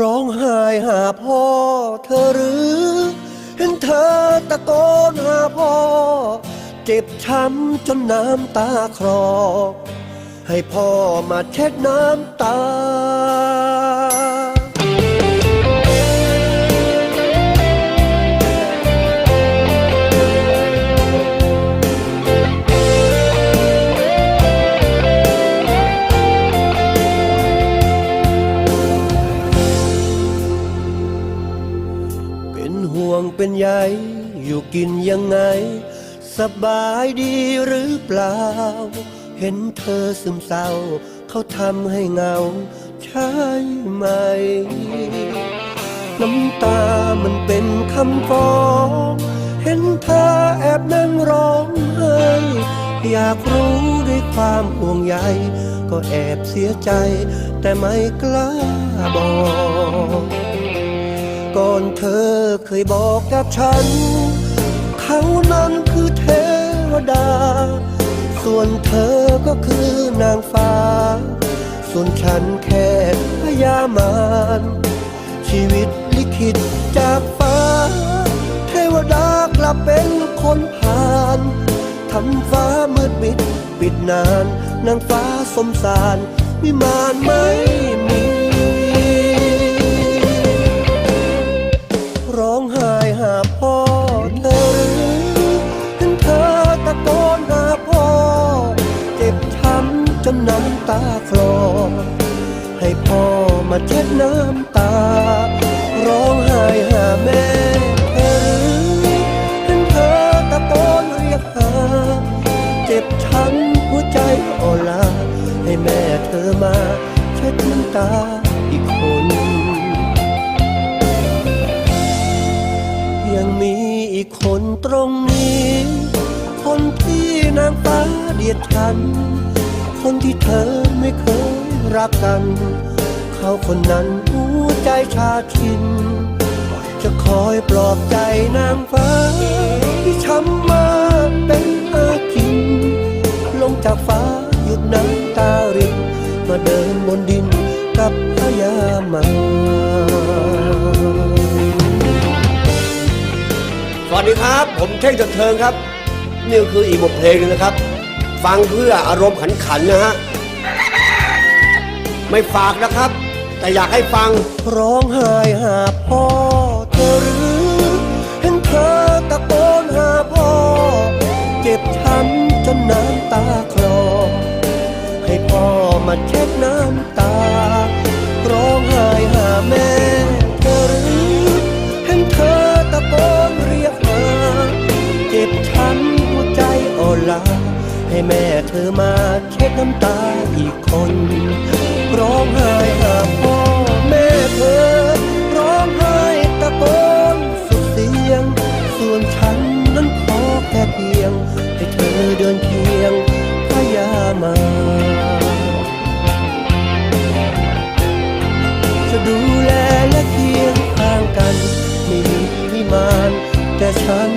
ร้องไห้หาพ่อเธอหรือ เห็นเธอตะโกนหาพ่อ เจ็บช้ำจนน้ำตาคลอให้พ่อมาเช็ดน้ำตา เป็นใยอยู่กินยังไง สบายดีหรือเปล่า เห็นเธอซึมเศร้า เขาทำให้เหงา ใช่ไหม น้ำตามันเป็นคำฟ้องเห็นเธอแอบนั่งร้องไห้อยากรู้ด้วยความห่วงใยก็แอบเสียใจ แต่ไม่กล้าบอก ก่อนเธอเคยบอกกับฉัน เขานั้นคือเทวดา ส่วนเธอก็คือนางฟ้า ส่วนฉันแค่พยามารชีวิตลิขิตจากฟ้า เทวดากลับเป็นคนผ่านทำฟ้ามืดมิดปิดนาน นางฟ้าสมสารวิมานไม่มี คลอให้พ่อมาเช็ดน้ำตา ร้องไห้หาแม่เธอหรือเห็นเธอตะโกนเรียกหา เจ็บช้ำหัวใจอ่อนล้าให้แม่เธอมาเช็ดน้ำตาอีกคน ยังมีอีกคนตรงนี้ คนที่นางฟ้าเดียดฉัน คนที่เธอไม่เคยรักกัน เขาคนนั้นหัวใจชาชิน จะคอยปลอบใจนางฟ้า ที่ช้ำมาเป็นอาจิน ลงจากฟ้าหยุดน้ำตารินมาเดินบนดินกับพยามาสวัสดีครับ ผมเท่งจันเทิงครับ นี่คืออีกบทเพลงนึงนะครับ ฟังเพื่ออารมณ์ขันขันๆนะฮะ ไม่ฝากนะครับ แต่อยากให้ฟังร้องไห้หาพ่อเธอหรือ เห็นเธอตะโกนหาพ่อ เจ็บช้ำจนน้ำตาคลอ ให้พ่อมาเช็ดน้ำตา ร้องไห้หาแม่ ให้แม่เธอมาเช็ดน้ำตาอีกคน ร้องไห้หาพ่อแม่เธอ ร้องไห้ตะโกนสุดเสียง ส่วนฉันนั้นขอแค่เพียง ให้เธอเดินเคียงพยามาจะดูแลและเคียงข้างกัน ไม่มีวิมานแต่ฉัน